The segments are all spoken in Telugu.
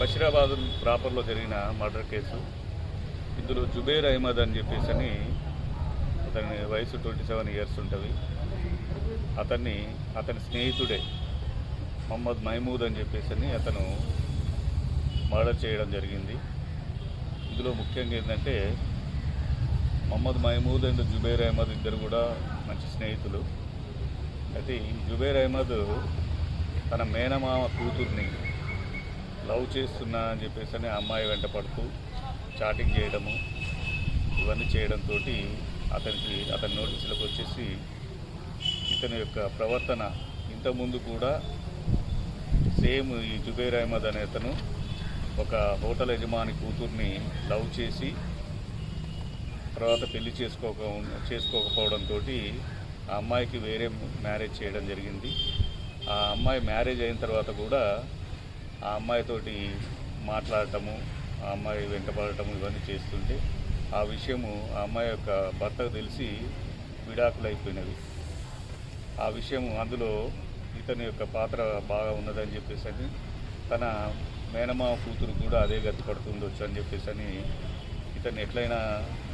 బషీరాబాద్ ప్రాపర్లో జరిగిన మర్డర్ కేసు. ఇందులో జుబేర్ అహ్మద్ అని చెప్పేసి అని అతని వయసు ట్వంటీ సెవెన్ ఇయర్స్ ఉంటుంది. అతన్ని అతని స్నేహితుడే మొహమ్మద్ మహమూద్ అని చెప్పేసి అని అతను మర్డర్ చేయడం జరిగింది. ఇందులో ముఖ్యంగా ఏంటంటే మొహమ్మద్ మహమూద్ అండ్ జుబేర్ అహ్మద్ ఇద్దరు కూడా మంచి స్నేహితులు. అయితే ఈ జుబేర్ అహ్మద్ తన మేనమామ కూతుర్ని లవ్ చేస్తున్నా అని చెప్పేసి అని అమ్మాయి వెంట పడుతూ చాటింగ్ చేయడము ఇవన్నీ చేయడంతో అతనికి అతని నోటీసులకు వచ్చేసి ఇతని యొక్క ప్రవర్తన ఇంతకుముందు కూడా సేమ్ ఈ జుబేర్ అహ్మద్ అనే అతను ఒక హోటల్ యజమాని కూతుర్ని లవ్ చేసి తర్వాత పెళ్ళి చేసుకోక చేసుకోకపోవడంతో ఆ అమ్మాయికి వేరే మ్యారేజ్ చేయడం జరిగింది. ఆ అమ్మాయి మ్యారేజ్ అయిన తర్వాత కూడా ఆ అమ్మాయితోటి మాట్లాడటము ఆ అమ్మాయి వెంటపడటము ఇవన్నీ చేస్తుంటే ఆ విషయము ఆ అమ్మాయి యొక్క భర్తకు తెలిసి విడాకులైపోయినవి. ఆ విషయం అందులో ఇతని యొక్క పాత్ర బాగా ఉన్నదని చెప్పేసి అని తన మేనమామ కూతురు కూడా అదే గతి పడుతుండొచ్చు అని చెప్పేసి అని ఇతన్ని ఎట్లయినా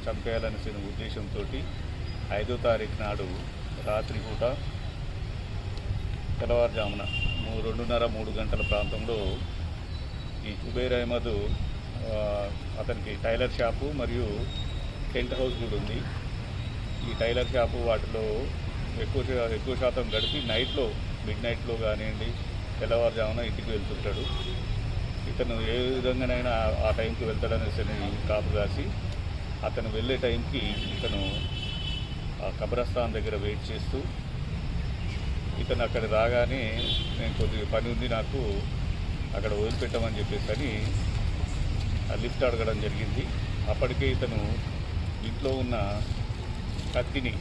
చంపేయాలనేసిన ఉద్దేశంతో ఐదో తారీఖు నాడు రాత్రి పూట తెల్లవారుజామున రెండున్నర మూడు గంటల ప్రాంతంలో ఈ కుబేర్ అహ్మద్ అతనికి టైలర్ షాపు మరియు టెంట్ హౌస్ కూడా ఉంది. ఈ టైలర్ షాపు వాటిలో ఎక్కువ ఎక్కువ శాతం గడిపి నైట్లో మిడ్ నైట్లో కానివ్వండి తెల్లవారుజామున ఇంటికి వెళ్తుంటాడు. ఇతను ఏ విధంగానైనా ఆ- టైంకి వెళ్తాడనేసి కాపు కాసి అతను వెళ్ళే టైంకి ఇతను ఆ కబ్రస్థాన్ దగ్గర వెయిట్ చేస్తూ ఇతను అక్కడ రాగానే నేను కొద్దిగా పని ఉంది నాకు అక్కడ వదిలిపెట్టమని చెప్పేసి అని లిఫ్ట్ అడగడం జరిగింది. అప్పటికే ఇతను ఇంట్లో ఉన్న కత్తిని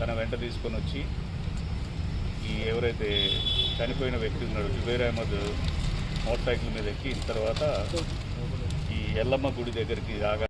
తన వెంట తీసుకొని వచ్చి ఈ ఎవరైతే చనిపోయిన వ్యక్తి ఉన్నాడు జుబేర్ అహ్మద్ మోటార్ సైకిల్ మీద ఎక్కి తర్వాత ఈ ఎల్లమ్మ గుడి దగ్గరికి రాగా